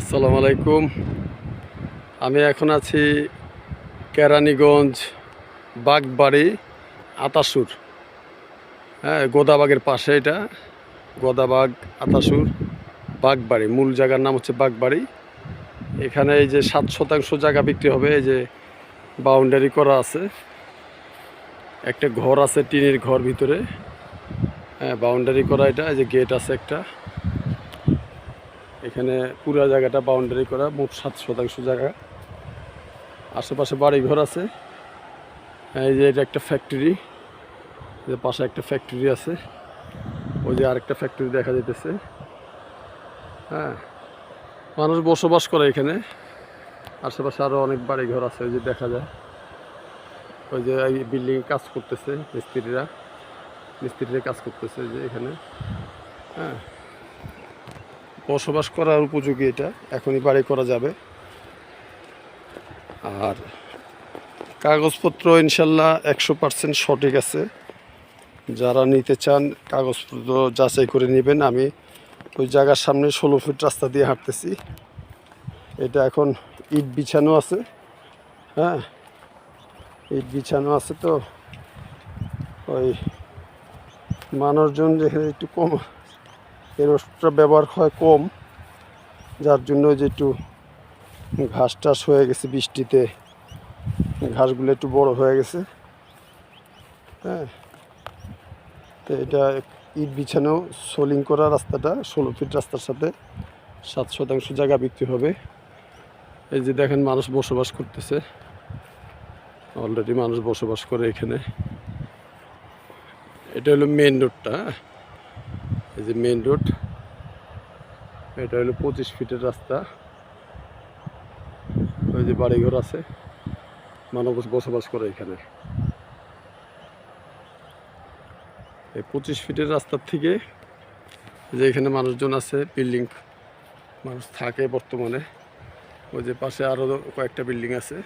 আসসালামু আলাইকুম। আমি এখন আছি কেরানীগঞ্জ বাগবাড়ি আতাসুর। হ্যাঁ গোদাবাগের পাশে এটা। গোদাবাগ, আতাসুর, বাগবাড়ি। মূল জায়গার নাম হচ্ছে বাগবাড়ি। এখানে এই যে সাত শতাংশ জায়গা বিক্রি হবে, এই যে বাউন্ডারি করা আছে। একটা ঘর আছে টিনের ঘর ভিতরে। হ্যাঁ বাউন্ডারি করা এটা, এই যে গেট আছে একটা। এখানে পুরো জায়গাটা বাউন্ডারি করা, মোট সাত শতাংশ জায়গা। আশেপাশে বাড়িঘর আছে। এই যে এটা একটা ফ্যাক্টরি যে পাশে একটা ফ্যাক্টরি আছে। ওই যে আরেকটা ফ্যাক্টরি দেখা যাইতেছে। হ্যাঁ মানুষ বসবাস করে এখানে। আশেপাশে আরও অনেক বাড়ি ঘর আছে, ওই যে দেখা যায়। ওই যে এই বিল্ডিং কাজ করতেছে মিস্ত্রিরা। মিস্ত্রিরা কাজ করতেছে যে এখানে। হ্যাঁ। বসবাস করার উপযোগী এটা। এখনই বাড়ি করা যাবে। আর কাগজপত্র ইনশাল্লাহ একশো পার্সেন্ট সঠিক আছে। যারা নিতে চান কাগজপত্র যাচাই করে নেবেন। আমি ওই জায়গার সামনে ষোলো ফিট রাস্তা দিয়ে হাঁটতেছি। এটা এখন ইট বিছানো আছে। হ্যাঁ ইট বিছানো আছে তো। ওই মানুষজন যেখানে একটু কম এই ওষুধটা ব্যবহার হয় কম, যার জন্য যে একটু ঘাস টাস হয়ে গেছে বৃষ্টিতে। ঘাসগুলো একটু বড় হয়ে গেছে। হ্যাঁ। তো এটা ইট বিছানো, সোলিং করা রাস্তাটা, ষোলো ফিট রাস্তার সাথে সাত শতাংশ জায়গা বিক্রি হবে। এই যে দেখেন মানুষ বসবাস করতেছে। অলরেডি মানুষ বসবাস করে এখানে। এটা হলো মেন রোডটা হ্যাঁ। এই যে মেন রোড এটা হলো পঁচিশ ফিটের রাস্তা। ওই যে বাড়িঘর আছে, মানুষ বসবাস করে এখানে। এই পঁচিশ ফিটের রাস্তার থেকে যে এখানে মানুষজন আছে বিল্ডিং মানুষ থাকে বর্তমানে, ওই যে পাশে আরও কয়েকটা বিল্ডিং আছে।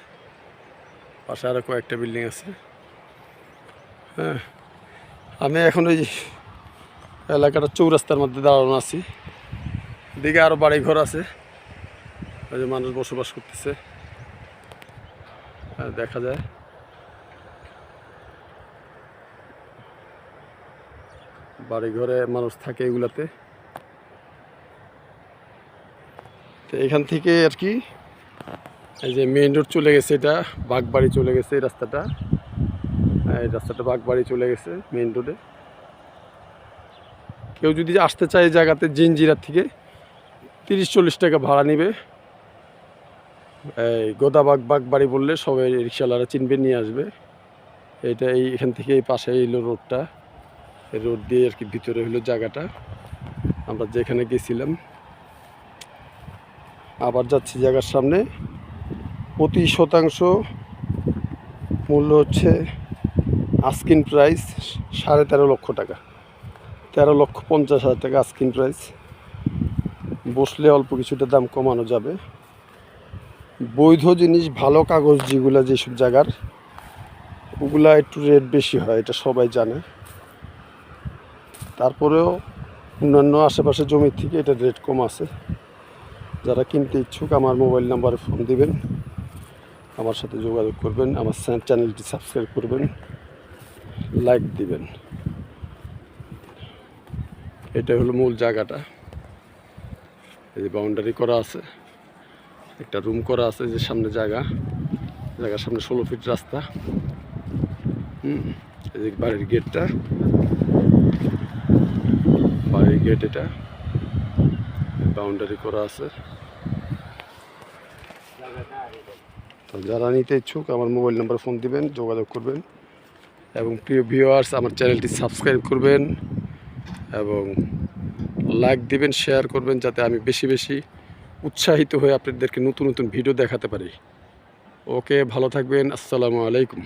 পাশে আরও কয়েকটা বিল্ডিং আছে। হ্যাঁ আমি এখন ওই এলাকাটা চৌরাস্তার মধ্যে দাঁড়ানো আছি। দিকে আরও বাড়ি ঘর আছে। ওই যে মানুষ বসবাস করতেছে। দেখা যায়। বাড়ি ঘরে মানুষ থাকে এগুলাতে। তো এখান থেকে আর কি, এই যে মেইন রোড চলে গেছে এটা, বাগবাড়ি চলে গেছে এই রাস্তাটা। এই রাস্তাটা বাগবাড়ি চলে গেছে মেইন রোডে কেউ যদি আসতে চায় জায়গাতে জিনজিরার থেকে তিরিশ চল্লিশ টাকা ভাড়া নেবে। এই গোদাবাগ বাগবাড়ি বললে সবাই রিক্সাওয়ালারা চিনবে, নিয়ে আসবে। এটা এই এখান থেকে এই পাশে এলো রোডটা। এই রোড দিয়ে আর কি ভিতরে হলো জায়গাটা। আমরা যেখানে গেছিলাম, আবার যাচ্ছি জায়গার সামনে। প্রতি শতাংশ মূল্য হচ্ছে আস্কিন প্রাইস সাড়ে তেরো লক্ষ টাকা। তেরো লক্ষ পঞ্চাশ হাজার টাকা আস্কিন প্রাইস বসলে অল্প কিছুটা দাম কমানো যাবে। বৈধ জিনিস, ভালো কাগজ যেগুলো যেসব জায়গার, ওগুলা একটু রেট বেশি হয়, এটা সবাই জানে। তারপরেও অন্যান্য আশেপাশে জমির থেকে এটা রেট কম আছে। যারা কিনতে ইচ্ছুক, আমার মোবাইল নাম্বারে ফোন দিবেন। আমার সাথে যোগাযোগ করবেন। আমার চ্যানেলটি সাবস্ক্রাইব করবেন। লাইক দিবেন। এটা হলো মূল জায়গাটা। এই যে বাউন্ডারি করা আছে। একটা রুম করা আছে যে সামনে জায়গা। জায়গার সামনে ষোলো ফিট রাস্তা। হুম, এই যে বাড়ির গেটটা বাড়ির গেট এটা। বাউন্ডারি করা আছে। তো যারা নিতে ইচ্ছুক, আমার মোবাইল নাম্বার ফোন দিবেন, যোগাযোগ করবেন। এবং প্রিয় ভিউয়ার্স আমার চ্যানেলটি সাবস্ক্রাইব করবেন। এবং লাইক দিবেন শেয়ার করবেন যাতে আমি বেশি বেশি উৎসাহিত হয়ে আপনাদেরকে নতুন নতুন ভিডিও দেখাতে পারি। ওকে ভালো থাকবেন, আসসালামু আলাইকুম।